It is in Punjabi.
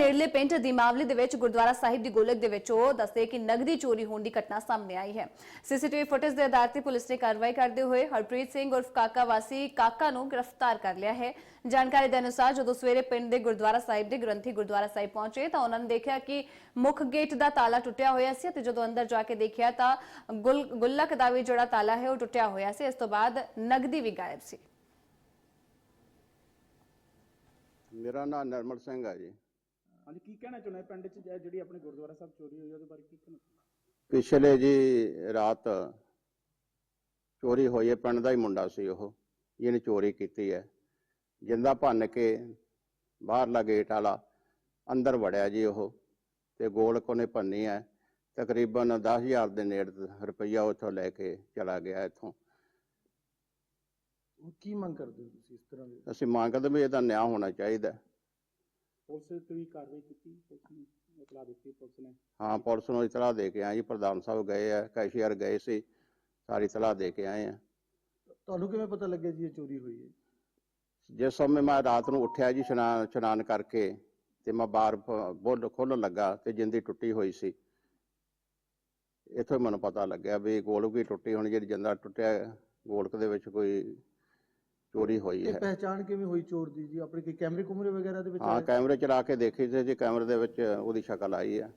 ਨੇੜਲੇ ਪਿੰਡ ਦੀਮਾਵਲੀ ਦੇ ਵਿੱਚ ਗੁਰਦੁਆਰਾ ਸਾਹਿਬ ਦੀ ਗੋਲਕ ਦੇ ਵਿੱਚੋਂ ਦੱਸਦੇ ਕਿ ਨਗਦੀ ਚੋਰੀ ਹੋਣ ਦੀ ਘਟਨਾ ਸਾਹਮਣੇ ਆਈ ਹੈ। ਸੀਸੀਟੀਵੀ ਫੁਟੇਜ ਦੇ ਆਧਾਰ ਤੇ ਪੁਲਿਸ ਨੇ ਕਾਰਵਾਈ ਕਰਦੇ ਹੋਏ ਹਰਪ੍ਰੀਤ ਸਿੰਘ ਉਰਫ ਕਾਕਾ ਵਾਸੀ ਕਾਕਾ ਨੂੰ ਗ੍ਰਿਫਤਾਰ ਕਰ ਲਿਆ ਹੈ। ਜਾਣਕਾਰੀ ਦੇ ਅਨੁਸਾਰ ਜਦੋਂ ਸਵੇਰੇ ਪਿੰਡ ਦੇ ਗੁਰਦੁਆਰਾ ਸਾਹਿਬ ਦੇ ਗ੍ਰੰਥੀ ਗੁਰਦੁਆਰਾ ਸਾਹਿਬ ਪਹੁੰਚੇ ਤਾਂ ਉਹਨਾਂ ਨੇ ਦੇਖਿਆ ਕਿ ਮੁੱਖ ਗੇਟ ਦਾ ਤਾਲਾ ਟੁੱਟਿਆ ਹੋਇਆ ਸੀ ਤੇ ਜਦੋਂ ਅੰਦਰ ਜਾ ਕੇ ਦੇਖਿਆ ਤਾਂ ਗੁਲ- ਗੁੱਲਕ ਦਾ ਵੀ ਜਿਹੜਾ ਤਾਲਾ ਹੈ ਉਹ ਟੁੱਟਿਆ ਹੋਇਆ ਸੀ। ਇਸ ਤੋਂ ਬਾਅਦ ਨਗਦੀ ਵੀ ਗਾਇਬ ਸੀ। ਮੇਰਾ ਨਾਮ ਨਰਮਲ ਸਿੰਘ ਆ ਜੀ। ਹਾਂਜੀ ਕੀ ਕਹਿਣਾ ਚਾਹੁੰਦੇ? ਪਿੰਡ 'ਚ ਜਿਹੜੀ ਆਪਣੇ ਗੁਰਦੁਆਰਾ ਸਾਹਿਬ ਚੋਰੀ ਹੋਈ ਉਹਦੇ ਬਾਰੇ ਕੀ ਕਹਿਣਾ ਪਿਛਲੇ ਜੀ ਰਾਤ ਚੋਰੀ ਹੋਈ ਹੈ ਪਿੰਡ ਦਾ ਹੀ ਮੁੰਡਾ ਸੀ ਉਹ ਜਿਹਨੇ ਚੋਰੀ ਕੀਤੀ ਹੈ। ਜਿੰਦਾ ਭੰਨ ਕੇ ਬਾਹਰਲਾ ਗੇਟ ਵਾਲਾ ਅੰਦਰ ਵੜਿਆ ਜੀ ਉਹ ਤੇ ਗੋਲਕ ਉਹਨੇ ਭੰਨੀ ਹੈ। ਤਕਰੀਬਨ 10000 ਦੇ ਨੇੜੇ ਰੁਪਈਆ ਉੱਥੋਂ ਲੈ ਕੇ ਚਲਾ ਗਿਆ ਇੱਥੋਂ। ਕੀ ਮੰਗ ਕਰਦੇ ਹੋ ਤੁਸੀਂ ਇਸ ਤਰ੍ਹਾਂ ਦੇ? ਅਸੀਂ ਮੰਗ ਕਰਦੇ ਵੀ ਇਹਦਾ ਨਿਆਂ ਹੋਣਾ ਚਾਹੀਦਾ। ਪੁਲਿਸ ਤੇ ਵੀ ਕਾਰਵਾਈ ਕੀਤੀ ਪੁਲਿਸ ਨੇ ਇਤਲਾਹ ਦਿੱਤੀ ਪੁਲਿਸ ਨੇ। ਹਾਂ ਪੁਲਿਸ ਨੂੰ ਇਤਲਾਹ ਦੇ ਕੇ ਆਏ ਜੀ ਪ੍ਰਧਾਨ ਸਾਹਿਬ ਗਏ ਆ ਕੈਸ਼ੀਅਰ ਗਏ ਸੀ ਸਾਰੀ ਇਤਲਾਹ ਦੇ ਕੇ ਆਏ ਆ। ਤੁਹਾਨੂੰ ਕਿਵੇਂ ਪਤਾ ਲੱਗਿਆ ਜੀ ਇਹ ਚੋਰੀ ਹੋਈ ਹੈ? ਜਿਸ ਸਮੇਂ ਮੈਂ ਰਾਤ ਨੂੰ ਉੱਠਿਆ ਜੀ ਇਸ਼ਨਾਨ ਇਸ਼ਨਾਨ ਕਰਕੇ ਤੇ ਮੈਂ ਬਾਹਰ ਬੁੱਲ ਖੋਲ੍ਹਣ ਲੱਗਾ ਤੇ ਜਿੰਦੀ ਟੁੱਟੀ ਹੋਈ ਸੀ। ਇੱਥੋਂ ਮੈਨੂੰ ਪਤਾ ਲੱਗਿਆ ਵੀ ਗੋਲਕ ਵੀ ਟੁੱਟੀ ਹੋਣੀ ਜਿਹੜੀ ਜਿੰਦਾ ਟੁੱਟਿਆ ਗੋਲਕ ਦੇ ਵਿੱਚ ਕੋਈ ਚੋਰੀ ਹੋਈ ਇਹ ਹੈ। ਪਹਿਚਾਣ ਕਿਵੇਂ ਹੋਈ ਚੋਰ ਦੀ ਜੀ? ਆਪਣੇ ਕੋਈ ਕੈਮਰੇ ਕੁਮਰੇ ਵਗੈਰਾ ਦੇ ਵਿੱਚ ਹਾਂ ਆਏ? ਕੈਮਰੇ ਚਲਾ ਕੇ ਦੇਖੀ ਸੀ ਜੀ ਕੈਮਰੇ ਦੇ ਵਿੱਚ ਉਹਦੀ ਸ਼ਕਲ ਆਈ ਹੈ।